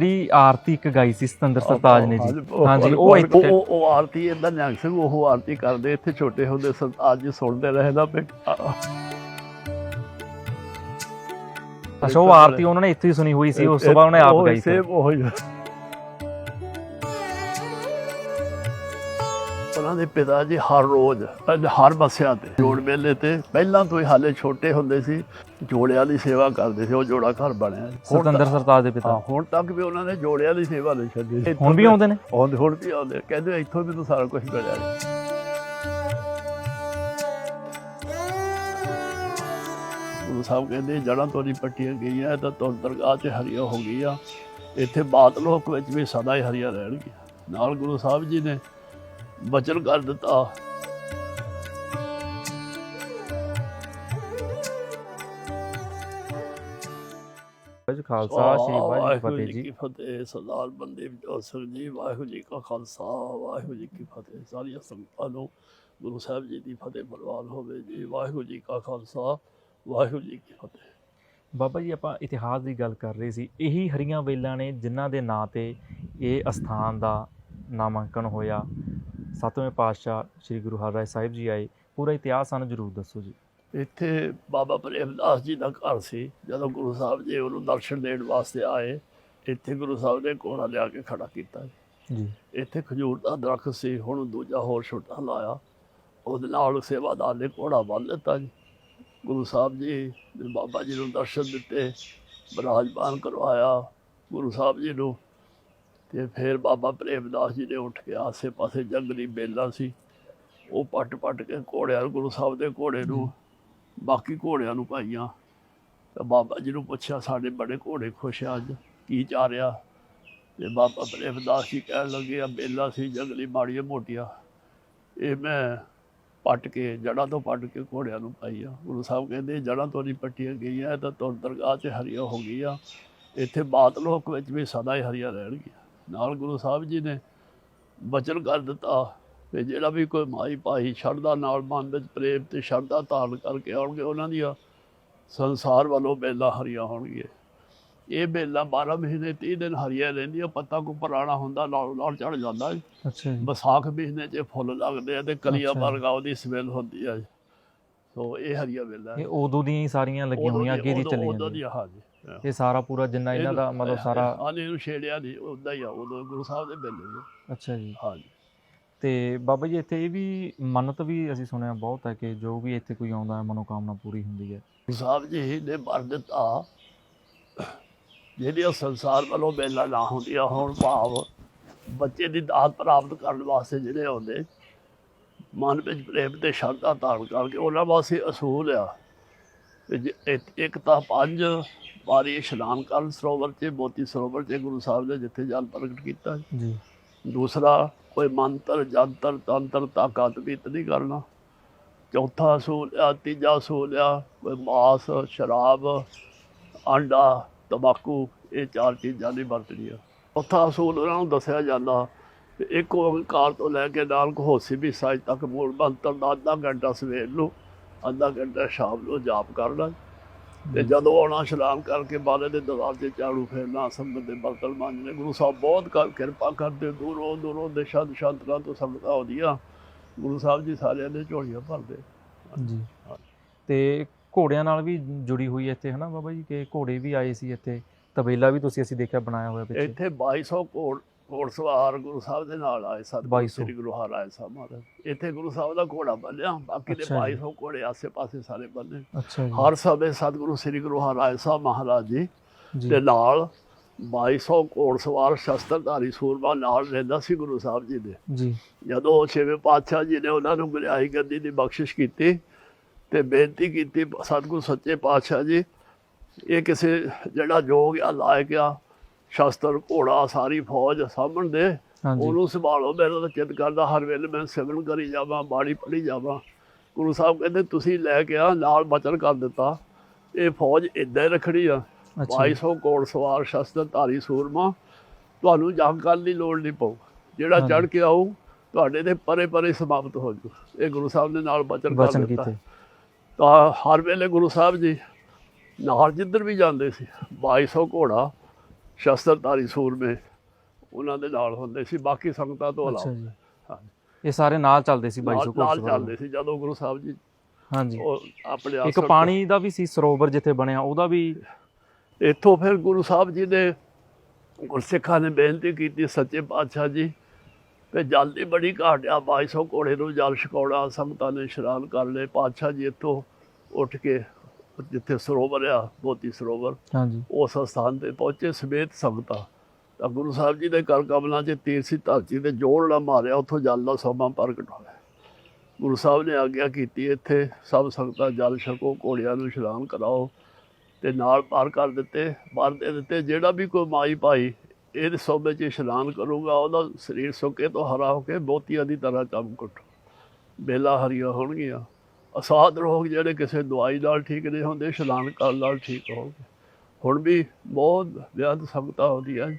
ਜਿਹੜੀ ਆਰਤੀ ਇੱਕ ਗਾਈ ਸੀ ਸਤਿੰਦਰ ਸਰਤਾਜ ਨੇ ਜੀ। ਹਾਂਜੀ ਉਹ ਇੱਥੇ ਉਹ ਉਹ ਆਰਤੀ ਇਦਾਂ ਨਿਹੰਗ ਸਿੰਘ ਉਹ ਆਰਤੀ ਕਰਦੇ ਇੱਥੇ ਛੋਟੇ ਹੁੰਦੇ ਸਰਤਾਜ ਜੀ ਸੁਣਦੇ ਰਹੇ ਨਾ ਬੇਟਾ ਅੱਛਾ ਉਹ ਆਰਤੀ ਉਹਨਾਂ ਨੇ ਇੱਥੇ ਹੀ ਸੁਣੀ ਹੋਈ ਸੀ ਉਸ ਤੋਂ ਬਾਅਦ ਉਹਨੇ ਆਪ ਗਾਈ ਸੀ ਉਹ ਹੀ ਉਹਨਾਂ ਦੇ ਪਿਤਾ ਜੀ ਹਰ ਰੋਜ਼ ਹਰ ਮਸਿਆ ਤੇ ਜੋੜ ਮੇਲੇ ਤੇ ਪਹਿਲਾਂ ਤੋਂ ਹੀ ਹਾਲੇ ਛੋਟੇ ਹੁੰਦੇ ਸੀ। ਜੋੜਿਆਂ ਦੀ ਸੇਵਾ ਕਰਦੇ ਸੀ ਉਹ ਜੋੜਾ ਘਰ ਬਣਿਆ। ਹੁਣ ਸਤਿੰਦਰ ਸਰਤਾਜ ਦੇ ਹਾਂ, ਪਿਤਾ ਹੁਣ ਤੱਕ ਵੀ ਉਹਨਾਂ ਨੇ ਜੋੜਿਆਂ ਦੀ ਸੇਵਾ ਨਹੀਂ ਛੱਡੀ। ਹੁਣ ਵੀ ਆਉਂਦੇ ਨੇ? ਆਉਂਦੇ ਹੁਣ ਵੀ ਆਉਂਦੇ ਕਹਿੰਦੇ ਇੱਥੋਂ ਮੈਨੂੰ ਸਾਰਾ ਕੁਝ ਮਿਲਿਆ। ਗੁਰੂ ਸਾਹਿਬ ਕਹਿੰਦੇ ਜੜਾਂ ਤੋਂ ਨਹੀਂ ਪੱਟੀਆਂ ਗਈਆਂ ਇਹ ਤਾਂ ਤੁਰ ਦਰਗਾਹ 'ਚ ਹਰੀਆਂ ਹੋ ਗਈਆਂ। ਇੱਥੇ ਬਾਤ ਲੋਕ ਵਿੱਚ ਵੀ ਸਦਾ ਹੀ ਹਰੀਆਂ ਰਹਿਣਗੀਆਂ। ਨਾਲ ਗੁਰੂ ਸਾਹਿਬ ਜੀ ਨੇ ਬਚਨ ਕਰ ਦਿੱਤਾ। ਜੀ ਖਾਲਸਾ ਸ਼੍ਰੀ ਵਾਹਿਗੁਰੂ ਜੀ ਜੀ ਕੀ ਫਤਿਹ ਸਰਦਾਰ ਬੰਦੀਪ ਜੋਤ ਸਿੰਘ ਜੀ ਵਾਹਿਗੁਰੂ ਜੀ ਕਾ ਖਾਲਸਾ ਵਾਹਿਗੁਰੂ ਜੀ ਕੀ ਫਤਿਹ। ਸਾਰੀਆਂ ਸੰਗਤਾਂ ਨੂੰ ਗੁਰੂ ਸਾਹਿਬ ਜੀ ਦੀ ਫਤਿਹ ਬਲਵਾਨ ਹੋਵੇ ਜੀ। ਵਾਹਿਗੁਰੂ ਜੀ ਕਾ ਖਾਲਸਾ ਵਾਹਿਗੁਰੂ ਜੀ ਕੀ ਫਤਿਹ। ਬਾਬਾ ਜੀ ਆਪਾਂ ਇਤਿਹਾਸ ਦੀ ਗੱਲ ਕਰ ਰਹੇ ਸੀ। ਇਹੀ ਹਰੀਆਂ ਵੇਲਾਂ ਨੇ ਜਿਨ੍ਹਾਂ ਦੇ ਨਾਂ ਤੇ ਇਹ ਅਸਥਾਨ ਦਾ ਨਾਮਾਂਕਨ ਹੋਇਆ। ਸਤਵੇਂ ਪਾਤਸ਼ਾਹ ਸ੍ਰੀ ਗੁਰੂ ਹਰਰਾਏ ਸਾਹਿਬ ਜੀ ਆਏ। ਪੂਰਾ ਇਤਿਹਾਸ ਸਾਨੂੰ ਜ਼ਰੂਰ ਦੱਸੋ ਜੀ। ਇੱਥੇ ਬਾਬਾ ਪ੍ਰੇਮਦਾਸ ਜੀ ਦਾ ਘਰ ਸੀ ਜਦੋਂ ਗੁਰੂ ਸਾਹਿਬ ਜੀ ਉਹਨੂੰ ਦਰਸ਼ਨ ਦੇਣ ਵਾਸਤੇ ਆਏ ਇੱਥੇ ਗੁਰੂ ਸਾਹਿਬ ਨੇ ਕੋੜਾ ਲਿਆ ਕੇ ਖੜਾ ਕੀਤਾ ਜੀ। ਇੱਥੇ ਖਜੂਰ ਦਾ ਦਰਖਤ ਸੀ ਹੁਣ ਦੂਜਾ ਹੋਰ ਛੋਟਾ ਲਾਇਆ। ਉਹਦੇ ਨਾਲ ਸੇਵਾਦਾਰ ਨੇ ਕੋੜਾ ਬੰਨ ਦਿੱਤਾ ਜੀ। ਗੁਰੂ ਸਾਹਿਬ ਜੀ ਨੇ ਬਾਬਾ ਜੀ ਨੂੰ ਦਰਸ਼ਨ ਦਿੱਤੇ ਬਰਾਜਮਾਨ ਕਰਵਾਇਆ ਗੁਰੂ ਸਾਹਿਬ ਜੀ ਨੂੰ। ਤੇ ਫਿਰ ਬਾਬਾ ਪ੍ਰੇਮਦਾਸ ਜੀ ਨੇ ਉੱਠ ਕੇ ਆਸੇ ਪਾਸੇ ਜੰਗਲੀ ਬੇਲਾਂ ਸੀ। ਉਹ ਪੱਟ ਪੱਟ ਕੇ ਘੋੜਿਆਂ ਨੂੰ ਗੁਰੂ ਸਾਹਿਬ ਦੇ ਘੋੜੇ ਨੂੰ ਬਾਕੀ ਘੋੜਿਆਂ ਨੂੰ ਪਾਈਆਂ ਤਾਂ ਬਾਬਾ ਜੀ ਨੂੰ ਪੁੱਛਿਆ, ਸਾਡੇ ਬੜੇ ਘੋੜੇ ਖੁਸ਼ ਆ ਅੱਜ, ਕੀ ਚਾਰਿਆ ਤੇ ਬਾਬਾ ਪ੍ਰੇਮਦਾਸ ਜੀ ਕਹਿਣ ਲੱਗੇ ਆ ਬੇਲਾ ਸੀ, ਜੰਗਲੀ ਮਾੜੀਆਂ ਮੋਟੀਆਂ। ਇਹ ਮੈਂ ਪੱਟ ਕੇ ਜੜਾਂ ਤੋਂ ਪੱਟ ਕੇ ਘੋੜਿਆਂ ਨੂੰ ਪਾਈ ਆ। ਗੁਰੂ ਸਾਹਿਬ ਕਹਿੰਦੇ ਜੜਾਂ ਤੋਂ ਨਹੀਂ ਪੱਟੀਆਂ ਗਈਆਂ ਤਾਂ ਤੁਰ ਦਰਗਾਹ 'ਚ ਹਰੀਆ ਹੋ ਗਈ ਆ ਇੱਥੇ ਬਾਤ ਲੋਕ ਵਿੱਚ ਵੀ ਸਦਾ ਹੀ ਹਰੀਆਂ ਰਹਿਣਗੀਆਂ। ਨਾਲ ਗੁਰੂ ਸਾਹਿਬ ਜੀ ਨੇ ਬਚਨ ਕਰ ਦਿੱਤਾ। ਕਿ ਜਿਹੜਾ ਵੀ ਕੋਈ ਮਾਈ ਭਾਈ ਸ਼ਰਧਾ ਨਾਲ ਮਨ ਵਿੱਚ ਪ੍ਰੇਮ ਤੇ ਸ਼ਰਧਾ ਧਾਰਨ ਕਰਕੇ ਆਉਣਗੇ ਉਹਨਾਂ ਦੀਆਂ ਸੰਸਾਰ ਵੱਲੋਂ ਬੇਲਾਂ ਹਰੀਆਂ ਹੋਣਗੀਆਂ। ਇਹ ਬੇਲਾਂ 12 ਮਹੀਨੇ 30 ਦਿਨ ਹਰੀਆਂ ਰਹਿੰਦੀਆਂ ਪੱਤਾ ਕੋ ਪੁਰਾਣਾ ਹੁੰਦਾ ਨਾਲ ਨਾਲ ਚੜ ਜਾਂਦਾ ਹੈ। ਅੱਛਾ ਜੀ। ਵਿਸਾਖ ਮਹੀਨੇ 'ਚ ਫੁੱਲ ਲੱਗਦੇ ਆ ਤੇ ਕਲੀਆਂ। ਵਰਗਾ ਉਹਦੀ ਸਮੈਲ ਹੁੰਦੀ ਆ। ਸੋ ਇਹ ਹਰੀਆਂ ਬੇਲਾਂ ਇਹ ਉਦੋਂ ਦੀਆਂ ਹੀ ਸਾਰੀਆਂ ਲੱਗੀਆਂ ਹੋਈਆਂ ਅੱਗੇ ਦੀ ਚੱਲੀ ਉਦੋਂ ਦੀ ਹਾਂ। ਇਹ ਸਾਰਾ ਪੂਰਾ ਜਿੰਨਾ ਇਹਨਾਂ ਦਾ ਮਤਲਬ ਸਾਰਾ ਹਾਂ ਇਹਨੂੰ ਛੇੜਿਆ ਨਹੀਂ ਉਦਾਂ ਹੀ ਆ ਉਦੋਂ ਗੁਰੂ ਸਾਹਿਬ ਦੇ ਬੇਲੇ ਨੇ। ਅੱਛਾ ਜੀ। ਹਾਂਜੀ। ਤੇ ਬਾਬਾ ਜੀ ਇੱਥੇ ਇਹ ਵੀ ਮੰਨਤ ਵੀ ਅਸੀਂ ਸੁਣਿਆ ਬਹੁਤ ਹੈ ਕਿ ਜੋ ਵੀ ਇੱਥੇ ਕੋਈ ਆਉਂਦਾ ਹੈ ਮਨੋਕਾਮਨਾ ਪੂਰੀ ਹੁੰਦੀ ਹੈ। ਸਾਹਿਬ ਜੀ ਨੇ ਵਰ ਦਿੱਤਾ। ਜਿਹੜੀਆਂ ਸੰਸਾਰ ਵੱਲੋਂ ਬੇਲਾ ਨਾ ਹੁੰਦੀਆਂ ਹੁਣ ਭਾਵ ਬੱਚੇ ਦੀ ਦਾਤ ਪ੍ਰਾਪਤ ਕਰਨ ਵਾਸਤੇ ਜਿਹੜੇ ਆਉਂਦੇ ਮਨ ਵਿੱਚ ਪ੍ਰੇਮ ਤੇ ਸ਼ਰਧਾ ਧਾਰਨ ਕਰਕੇ ਉਹਨਾਂ ਵਾਸਤੇ ਅਸੂਲ ਆ। ਤੇ ਇੱਕ- ਇੱਕ ਤਾਂ ਪੰਜ ਵਾਰੀ ਇਸ਼ਨਾਨ ਕਰਨ ਸਰੋਵਰ 'ਚ ਮੋਤੀ ਸਰੋਵਰ 'ਚ ਗੁਰੂ ਸਾਹਿਬ ਨੇ ਜਿੱਥੇ ਜਲ ਪ੍ਰਗਟ ਕੀਤਾ। ਜੀ। ਦੂਸਰਾ, ਕੋਈ ਮੰਤਰ ਜੰਤਰ ਤੰਤਰ ਤਾਕਤ ਵੀਤ ਨਹੀਂ ਕਰਨਾ। ਚੌਥਾ ਅਸੂਲ ਆ, ਤੀਜਾ ਅਸੂਲ ਆ, ਕੋਈ ਮਾਸ, ਸ਼ਰਾਬ ਆਂਡਾ ਤੰਬਾਕੂ, ਇਹ ਚਾਰ ਚੀਜ਼ਾਂ ਨਹੀਂ ਵਰਤਣੀਆਂ। ਚੌਥਾ ਅਸੂਲ ਉਹਨਾਂ ਨੂੰ ਦੱਸਿਆ ਜਾਂਦਾ ਕਿ ਇੱਕ ਓੰਕਾਰ ਤੋਂ ਲੈ ਕੇ ਨਾਲ ਹੋਸੀ ਵੀ ਸਾਜ ਤੱਕ ਮੂਲ ਮੰਤਰ ਦਾ ਅੱਧਾ ਘੰਟਾ ਸਵੇਰ ਨੂੰ, ਅੱਧਾ ਘੰਟਾ ਸ਼ਾਮ ਨੂੰ ਜਾਪ ਕਰਨਾ। ਤੇ ਜਦੋਂ ਆਉਣਾ ਇਸ਼ਨਾਨ ਕਰਕੇ ਬਾਲੇ ਦੇ ਦਰਬਾਰ ਤੇ ਝਾੜੂ ਫੇਰਨਾ ਸੰਗਤ ਦੇ ਬਰਤਨ ਮਾਂਜਣੇ ਗੁਰੂ ਸਾਹਿਬ ਬਹੁਤ ਕਰ- ਕਿਰਪਾ ਕਰਦੇ ਦੂਰੋਂ ਦੂਰੋਂ ਦੇਸ਼ਾਂ ਦਿਸ਼ਾਂਤਰਾਂ ਤੋਂ ਸੰਗਤਾਂ ਆਉਂਦੀਆਂ। ਗੁਰੂ ਸਾਹਿਬ ਜੀ ਸਾਰਿਆਂ ਦੇ ਝੋਲੀਆਂ ਭਰਦੇ। ਜੀ। ਤੇ ਘੋੜਿਆਂ ਨਾਲ ਵੀ ਜੁੜੀ ਹੋਈ ਹੈ ਇੱਥੇ ਹਨਾ ਬਾਬਾ ਜੀ? ਕਿ ਘੋੜੇ ਵੀ ਆਏ ਸੀ ਇੱਥੇ ਤਬੇਲਾ ਵੀ ਤੁਸੀਂ ਅਸੀਂ ਦੇਖਿਆ ਬਣਾਇਆ ਹੋਇਆ ਪਿੱਛੇ। ਇੱਥੇ 2200 ਘੋੜ ਘੋੜਸਵਾਰ ਗੁਰੂ ਸਾਹਿਬ ਦੇ ਨਾਲ ਆਏ 2200 ਸ੍ਰੀ ਗੁਰੂ ਹਰਿਰਾਏ ਸਾਹਿਬ ਮਹਾਰਾਜ। ਇੱਥੇ ਗੁਰੂ ਸਾਹਿਬ ਦਾ ਘੋੜਾ ਬੰਨਿਆ ਬਾਕੀ ਦੇ ਅੱਛਾ ਜੀ। 2200 ਘੋੜੇ ਆਸੇ-ਪਾਸੇ ਸਾਰੇ ਬੰਨੇ। ਹਰ ਸਮੇਂ ਸਤਿਗੁਰੂ ਸ੍ਰੀ ਗੁਰੂ ਹਰਿਰਾਏ ਸਾਹਿਬ ਮਹਾਰਾਜ ਜੀ ਦੇ ਨਾਲ 2200 ਘੋੜਸਵਾਰ ਸ਼ਸਤਰਧਾਰੀ ਸੂਰਮਾ ਨਾਲ ਰਹਿੰਦਾ ਸੀ ਗੁਰੂ ਸਾਹਿਬ ਜੀ ਦੇ। ਜੀ। ਜਦੋਂ ਛੇਵੇਂ ਪਾਤਸ਼ਾਹ ਜੀ ਨੇ ਉਹਨਾਂ ਨੂੰ ਗੁਰਿਆਈ ਗੱਦੀ ਦੀ ਬਖਸ਼ਿਸ਼ ਕੀਤੀ ਤੇ ਬੇਨਤੀ ਕੀਤੀ ਸਤਿਗੁਰੂ ਸੱਚੇ ਪਾਤਸ਼ਾਹ ਜੀ ਇਹ ਕਿਸੇ ਜਿਹੜਾ ਜੋਗ ਆ ਲਾਇਕ ਆ ਸ਼ਸਤਰ ਘੋੜਾ ਸਾਰੀ ਫੌਜ ਸਾਂਭਣ ਦੇ। ਉਹਨੂੰ ਸੰਭਾਲੋ ਮੇਰਾ ਤਾਂ ਚਿੱਤ ਕਰਦਾ ਹਰ ਵੇਲੇ ਮੈਂ ਸਿਮਰਨ ਕਰੀ ਜਾਵਾਂ ਬਾਣੀ ਪੜ੍ਹੀ ਜਾਵਾਂ। ਗੁਰੂ ਸਾਹਿਬ ਕਹਿੰਦੇ ਤੁਸੀਂ ਲੈ ਕੇ ਆ ਨਾਲ ਬਚਨ ਕਰ ਦਿੱਤਾ। ਇਹ ਫੌਜ ਇਦਾਂ ਹੀ ਰੱਖਣੀ ਆ। ਅੱਛਾ। ਜੀ। 2200 ਘੋੜ ਸਵਾਰ ਸ਼ਸਤਰ ਧਾਰੀ ਸੂਰਮਾ। ਤੁਹਾਨੂੰ ਜੰਗ ਕਰਨ ਦੀ ਲੋੜ ਨਹੀਂ ਪਊ। ਜਿਹੜਾ ਚੜ ਕੇ ਆਊ ਤੁਹਾਡੇ ਦੇ ਪਰੇ ਪਰੇ ਸਮਾਪਤ ਹੋ ਜੂ। ਇਹ ਗੁਰੂ ਸਾਹਿਬ ਦੇ ਨਾਲ ਬਚਨ ਕਰ ਦਿੱਤਾ। ਤਾਂ ਹਰ ਵੇਲੇ ਗੁਰੂ ਸਾਹਿਬ ਜੀ ਨਾਲ ਜਿੱਧਰ ਵੀ ਜਾਂਦੇ ਸੀ 2200 ਘੋੜਾ ਸ਼ਸਤਰਧਾਰੀ ਸੂਰਮੇ ਉਹਨਾਂ ਦੇ ਨਾਲ ਹੁੰਦੇ ਸੀ ਬਾਕੀ ਸੰਗਤਾਂ ਤੋਂ ਅੱਛਾ ਜੀ। ਇਹ ਸਾਰੇ ਨਾਲ ਚੱਲਦੇ ਸੀ 2200 ਨਾਲ ਨਾਲ ਘੋੜਸਵਾਰ ਚੱਲਦੇ ਸੀ ਜਦੋਂ ਗੁਰੂ ਸਾਹਿਬ ਜੀ ਹਾਂਜੀ। ਉਹ ਆਪਣੇ ਇੱਕ ਆਸਣ ਪਾਣੀ ਦਾ ਵੀ ਸੀ ਸਰੋਵਰ ਜਿੱਥੇ ਬਣਿਆ ਉਹਦਾ ਵੀ ਇੱਥੋਂ ਫਿਰ ਗੁਰੂ ਸਾਹਿਬ ਜੀ ਨੇ ਗੁਰਸਿੱਖਾਂ ਨੇ ਬੇਨਤੀ ਕੀਤੀ ਸੱਚੇ ਪਾਤਸ਼ਾਹ ਜੀ ਤੇ ਜਲ ਦੀ ਬੜੀ ਘਾਟ ਆ 2200 ਘੋੜੇ ਨੂੰ ਜਲ ਛਕਾਉਣਾ ਸੰਗਤਾਂ ਨੇ ਇਸ਼ਨਾਨ ਕਰ ਲਏ ਪਾਤਸ਼ਾਹ ਜੀ ਇੱਥੋਂ ਉੱਠ ਕੇ ਜਿੱਥੇ ਸਰੋਵਰ ਆ ਮੋਤੀ ਸਰੋਵਰ ਹਾਂਜੀ। ਉਸ ਸਥਾਨ ਤੇ ਪਹੁੰਚੇ ਸਮੇਤ ਸੰਗਤਾਂ। ਤਾਂ ਗੁਰੂ ਸਾਹਿਬ ਜੀ ਦੇ ਕਰ ਕਮਲਾਂ 'ਚ ਤੀਰ ਸੀ ਧਰਤੀ ਤੇ ਜੋੜ ਨਾ ਮਾਰਿਆ ਉੱਥੋਂ ਜਲ ਦਾ ਸੋਮਾ ਪ੍ਰਗਟ ਹੋਇਆ ਗੁਰੂ ਸਾਹਿਬ ਨੇ ਆਗਿਆ ਕੀਤੀ ਇੱਥੇ ਸਭ ਸੰਗਤਾਂ ਜਲ ਛਕੋ ਘੋੜਿਆਂ ਨੂੰ ਇਸ਼ਨਾਨ ਕਰਾਓ ਤੇ ਨਾਲ ਪਾਰ ਕਰ ਦਿੱਤੇ ਪਾਰ ਦੇ ਦਿੱਤੇ। ਜਿਹੜਾ ਵੀ ਕੋਈ ਮਾਈ ਭਾਈ ਇਹਦੇ ਸੋਮੇ 'ਚ ਇਸ਼ਨਾਨ ਕਰੂਗਾ ਉਹਦਾ ਸਰੀਰ ਸੁੱਕੇ ਤੋਂ ਹਰਾ ਹੋ ਕੇ ਮੋਤੀਆਂ ਦੀ ਤਰ੍ਹਾਂ ਚਮਕਟ ਬੇਲਾ ਹਰੀਆਂ ਹੋਣਗੀਆਂ। ਅਸਾਧ ਰੋਗ ਜਿਹੜੇ ਕਿਸੇ ਦਵਾਈ ਨਾਲ ਠੀਕ ਨਹੀਂ ਹੁੰਦੇ ਇਸ਼ਨਾਨ ਕਰਨ ਨਾਲ ਠੀਕ ਹੋਣਗੇ ਹੁਣ ਵੀ ਬਹੁਤ ਬਿਆਨ ਸੰਗਤਾਂ ਹੈ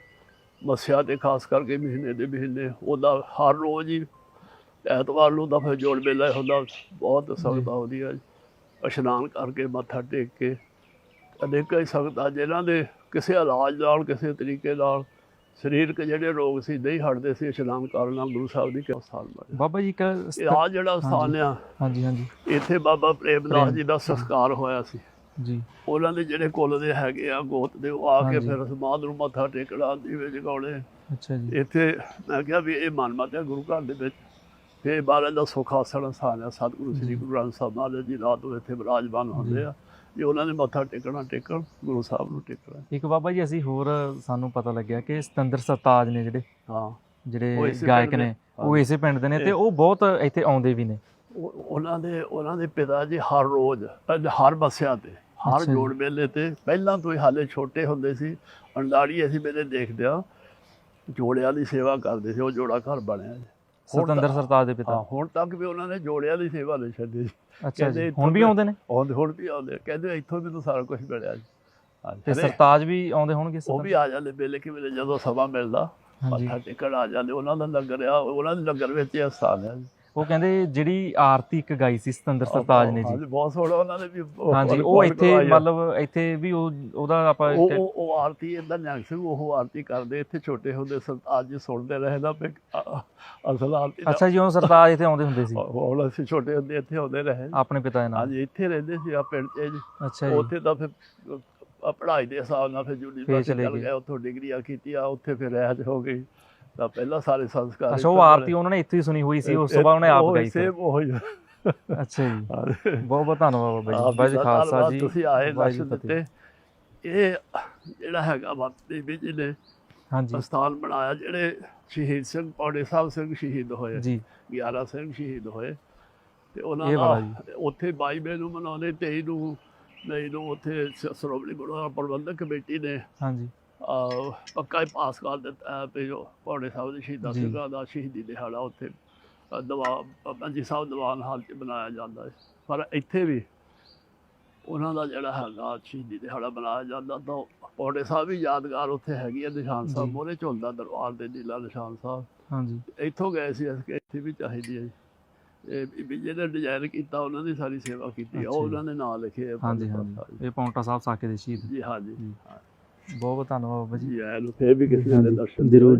ਮੱਸਿਆ ਤੇ ਖਾਸ ਕਰਕੇ ਮਹੀਨੇ ਦੇ ਮਹੀਨੇ, ਉਹਦਾ ਹਰ ਰੋਜ਼ ਹੀ ਐਤਵਾਰ ਨੂੰ ਤਾਂ ਫਿਰ ਜੋੜ ਮੇਲਾ ਹੁੰਦਾ, ਬਹੁਤ ਸੰਗਤਾਂ ਹੈ ਇਸ਼ਨਾਨ ਕਰਕੇ ਮੱਥਾ ਟੇਕ ਕੇ, ਅਨੇਕਾਂ ਹੀ ਸੰਗਤਾਂ ਜਿਨ੍ਹਾਂ ਦੇ ਕਿਸੇ ਇਲਾਜ ਨਾਲ, ਕਿਸੇ ਤਰੀਕੇ ਨਾਲ ਸਰੀਰਕ ਜਿਹੜੇ ਰੋਗ ਸੀ ਨਹੀਂ ਹਟਦੇ ਸੀ ਇਸ਼ਨਾਨ ਕਰਨ ਨਾਲ ਗੁਰੂ ਸਾਹਿਬ ਦੀ ਕਿਰਪਾ ਸਥਾਨ ਬਣਿਆ। ਬਾਬਾ ਜੀ ਇਹ ਆ ਜਿਹੜਾ ਸਥਾਨ ਆ ਹਾਂਜੀ ਹਾਂਜੀ। ਇੱਥੇ ਬਾਬਾ ਪ੍ਰੇਮਦਾਸ ਜੀ ਦਾ ਸੰਸਕਾਰ ਹੋਇਆ ਸੀ। ਜੀ। ਉਹਨਾਂ ਦੇ ਜਿਹੜੇ ਕੁੱਲ ਦੇ ਹੈਗੇ ਆ ਗੋਤ ਦੇ ਉਹ ਆ ਕੇ। ਫਿਰ ਸਮਾਧ ਨੂੰ ਮੱਥਾ ਟੇਕਣਾ ਦੀਵੇ ਜਗਾਉਣੇ। ਅੱਛਾ ਜੀ। ਇੱਥੇ ਮੈਂ ਕਿਹਾ ਵੀ ਇਹ ਮਨਮਤ ਹੈ ਗੁਰੂ ਘਰ ਦੇ ਵਿੱਚ। ਫਿਰ ਬਾਰੇ ਦਾ ਸੁਖਾਸਣ ਸਥਾਨ ਹੈ ਸਤਿਗੁਰੂ ਸ੍ਰੀ ਗੁਰੂ ਗ੍ਰੰਥ ਸਾਹਿਬ ਮਹਾਰਾਜ ਜੀ ਰਾਤ ਨੂੰ ਇੱਥੇ ਵਿਰਾਜਮਾਨ ਹੁੰਦੇ ਆ। ਜੇ ਉਹਨਾਂ ਨੇ ਮੱਥਾ ਟੇਕਣਾ ਟੇਕਣ ਗੁਰੂ ਸਾਹਿਬ ਨੂੰ ਟੇਕਣਾ। ਇੱਕ ਬਾਬਾ ਜੀ ਅਸੀਂ ਹੋਰ ਸਾਨੂੰ ਪਤਾ ਲੱਗਿਆ ਕਿ ਸਤਿੰਦਰ ਸਰਤਾਜ ਨੇ ਜਿਹੜੇ ਹਾਂ। ਜਿਹੜੇ ਗਾਇਕ ਨੇ ਉਹ ਇਸੇ ਪਿੰਡ ਦੇ ਨੇ ਤੇ ਉਹ ਬਹੁਤ ਇੱਥੇ ਆਉਂਦੇ ਵੀ ਨੇ। ਉਹ- ਉਹਨਾਂ ਦੇ ਉਹਨਾਂ ਦੇ ਪਿਤਾ ਜੀ ਹਰ ਰੋਜ਼ ਹਰ ਮੱਸਿਆ ਤੇ ਹਰ। ਜੋੜ ਮੇਲੇ ਤੇ ਪਹਿਲਾਂ ਤੋਂ ਹੀ ਹਾਲੇ ਛੋਟੇ ਹੁੰਦੇ ਸੀ ਅੰਡਾੜੀ ਅਸੀਂ ਮੇਰੇ ਦੇਖਦੇ ਆ ਜੋੜਿਆਂ ਦੀ ਸੇਵਾ ਕਰਦੇ ਸੀ ਉਹ ਜੋੜਾ ਘਰ ਬਣਿਆ ਸਤਿੰਦਰ ਤਾਂ- ਸਰਤਾਜ ਦੇ ਹਾਂ ਪਿਤਾ ਹੁਣ ਤੱਕ ਵੀ ਉਹਨਾਂ ਨੇ ਜੋੜਿਆਂ ਦੀ ਸੇਵਾ ਨਹੀਂ ਛੱਡੀ ਅੱਛਾ ਕਹਿੰਦੇ ਜੀ ਹੁਣ ਵੀ ਦੇ- ਆਉਂਦੇ ਨੇ? ਆਉਂਦੇ ਹੁਣ ਵੀ ਆਉਂਦੇ। ਕਹਿੰਦੇ ਇੱਥੋਂ ਮੈਨੂੰ ਸਾਰਾ ਕੁਝ ਮਿਲਿਆ ਜੀ। ਤੇ ਸਰਤਾਜ ਵੀ ਆਉਂਦੇ ਹੋਣਗੇ ਉਹ? ਵੀ ਆ ਜਾਂਦੇ ਵੇਲੇ ਕਿ ਵੇਲੇ ਜਦੋਂ ਸਮਾਂ ਮਿਲਦਾ ਮੱਥਾ ਟੇਕਣ ਆ ਜਾਂਦੇ। ਉਹਨਾਂ ਦਾ ਲੰਗਰ ਆ ਉਹਨਾਂ ਦੇ ਲੰਗਰ ਵਿੱਚ ਹੀ ਸਥਾਨ ਹੈ ਜੀ। ਉਹ ਕਹਿੰਦੇ ਜਿਹੜੀ ਆਰਤੀ ਇੱਕ ਗਾਈ ਸੀ ਸਤਿੰਦਰ ਸਰਤਾਜ ਨੇ ਜੀ। ਬਹੁਤ ਸੋਹਣਾ ਉਹਨਾਂ ਨੇ ਵੀ ਉਹ- ਹਾਂਜੀ ਉਹ ਇੱਥੇ। ਮਤਲਬ ਇੱਥੇ ਵੀ ਉਹ ਉਹਦਾ ਆਪਾਂ ਉਹ ਉਹ- ਉਹ ਆਰਤੀ ਇਦਾਂ ਨਿਹੰਗ ਸਿੰਘ ਉਹ ਆਰਤੀ ਕਰਦੇ ਇੱਥੇ ਛੋਟੇ ਹੁੰਦੇ ਸਰਤਾਜ ਜੀ ਸੁਣਦੇ ਰਹੇ ਨਾ ਵੀ ਅ- ਅਸਲ ਆਰਤੀ ਅੱਛਾ ਜੀ ਉਹ ਸਰਤਾਜ ਇੱਥੇ ਆਉਂਦੇ ਹੁੰਦੇ ਸੀ। ਹੁਣ ਅਸੀਂ ਛੋਟੇ ਹੁੰਦੇ ਇੱਥੇ ਆਉਂਦੇ ਰਹੇ। ਆਪਣੇ ਪਿਤਾ ਦੇ ਨਾਲ। ਹਾਂਜੀ ਇੱਥੇ ਰਹਿੰਦੇ ਸੀ ਆ ਪਿੰਡ 'ਚ ਜੀ। ਅੱਛਾ ਜੀ। ਉੱਥੇ ਤਾਂ ਫਿਰ ਪੜ੍ਹਾਈ ਦੇ ਹਿਸਾਬ ਨਾਲ ਫਿਰ ਯੂਨੀਵਰਸਿਟੀ ਚਲੇ ਗਏ। ਉੱਥੋਂ ਡਿਗਰੀਆਂ ਕੀਤੀਆਂ ਉੱਥੇ ਫਿਰ ਰਹਿਤ ਹੋ ਗਈ। ਤਾਂ ਪਹਿਲਾਂ ਸਾਰੇ ਸੰਸਕਾਰ ਅੱਛਾ ਉਹ ਆਰਤੀ ਉਹਨਾਂ ਨੇ ਇੱਥੇ ਹੀ ਸੁਣੀ ਹੋਈ ਸੀ ਉਸ ਤੋਂ ਬਾਅਦ ਉਹਨੇ ਆਪ ਗਾਈ ਸੀ ਉਹੀ। ਅੱਛਾ ਜੀ। ਹਾਂ। ਬਹੁਤ ਬਹੁਤ ਧੰਨਵਾਦ ਬਾਬਾ ਆਪ ਜੀ ਦਾ ਖਾਲਸਾ ਜੀ। ਤੁਸੀਂ ਆਏ ਦਰਸ਼ਨ। ਦਿੱਤੇ। ਇਹ ਜਿਹੜਾ ਹੈਗਾ ਬਾਬੇ ਵੀ ਜੀ ਨੇ ਹਾਂਜੀ। ਸਥਾਨ ਬਣਾਇਆ ਜਿਹੜੇ ਸ਼ਹੀਦ ਸਿੰਘ ਪੌੜੇ ਸਾਹਿਬ ਸਿੰਘ ਸ਼ਹੀਦ ਹੋਏ ਜੀ। 11 ਸਿੰਘ ਸ਼ਹੀਦ ਹੋਏ। ਤੇ ਉਹਨਾਂ ਦਾ ਉੱਥੇ 22 ਮਈ ਨੂੰ ਮਨਾਉਂਦੇ 23 ਨੂੰ ਨਹੀਂ ਨੂੰ ਉੱਥੇ ਸ- ਸ਼੍ਰੋਮਣੀ ਗੁਰਦੁਆਰਾ ਪ੍ਰਬੰਧਕ ਕਮੇਟੀ ਨੇ ਹਾਂਜੀ। ਪੱਕਾ ਹੀ ਪਾਸ ਕਰ ਦਿੱਤਾ ਵੀ ਜੋ ਪੌੜੇ ਸਾਹਿਬ ਦੇ ਸ਼ਹੀਦਾਂ। ਸਿੰਘਾਂ ਦਾ ਸ਼ਹੀਦੀ ਦਿਹਾੜਾ ਉੱਥੇ ਦਵਾ ਪੰਜੀ ਸਾਹਿਬ ਦੀਵਾਨ ਹਾਲ 'ਚ ਬਣਾਇਆ ਜਾਂਦਾ ਹੈ। ਪਰ ਇੱਥੇ ਵੀ ਉਹਨਾਂ ਦਾ ਜਿਹੜਾ ਹੈਗਾ ਸ਼ਹੀਦੀ ਦਿਹਾੜਾ ਬਣਾਇਆ ਜਾਂਦਾ ਤਾਂ ਪੌੜੇ ਸਾਹਿਬ ਵੀ ਯਾਦਗਾਰ ਉੱਥੇ ਹੈਗੀ ਹੈ ਨਿਸ਼ਾਨ ਸਾਹਿਬ। ਮੋਰੇ ਝੁਲਦਾ ਦਰਬਾਰ ਦੇ ਨੀਲਾ ਨਿਸ਼ਾਨ ਸਾਹਿਬ। ਹਾਂਜੀ। ਇੱਥੋਂ ਗਏ ਸੀ ਅਸੀਂ ਇੱਥੇ ਵੀ ਚਾਹੀਦੀ ਹੈ ਜੀ। ਇਹ ਜਿਹਨੇ ਡਿਜ਼ਾਈਨ ਕੀਤਾ ਉਹਨਾਂ ਦੀ ਸਾਰੀ ਸੇਵਾ ਕੀਤੀ ਉਹ। ਉਹਨਾਂ ਦੇ ਨਾਂ ਲਿਖੇ ਹਾਂਜੀ ਹਾਂਜੀ। ਇਹ ਪੌਂਟਾ ਸਾਹਿਬ ਸਾਕੇ ਦੇ ਸ਼ਹੀਦ। ਜੀ ਹਾਂਜੀ। ਬਹੁਤ ਬਹੁਤ ਧੰਨਵਾਦ ਬਾਬਾ ਜੀ। ਆਇਆ ਨੂੰ ਫੇਰ ਵੀ ਕਿਸੇ ਨੇ ਦਰਸ਼ਨ ਜ਼ਰੂਰ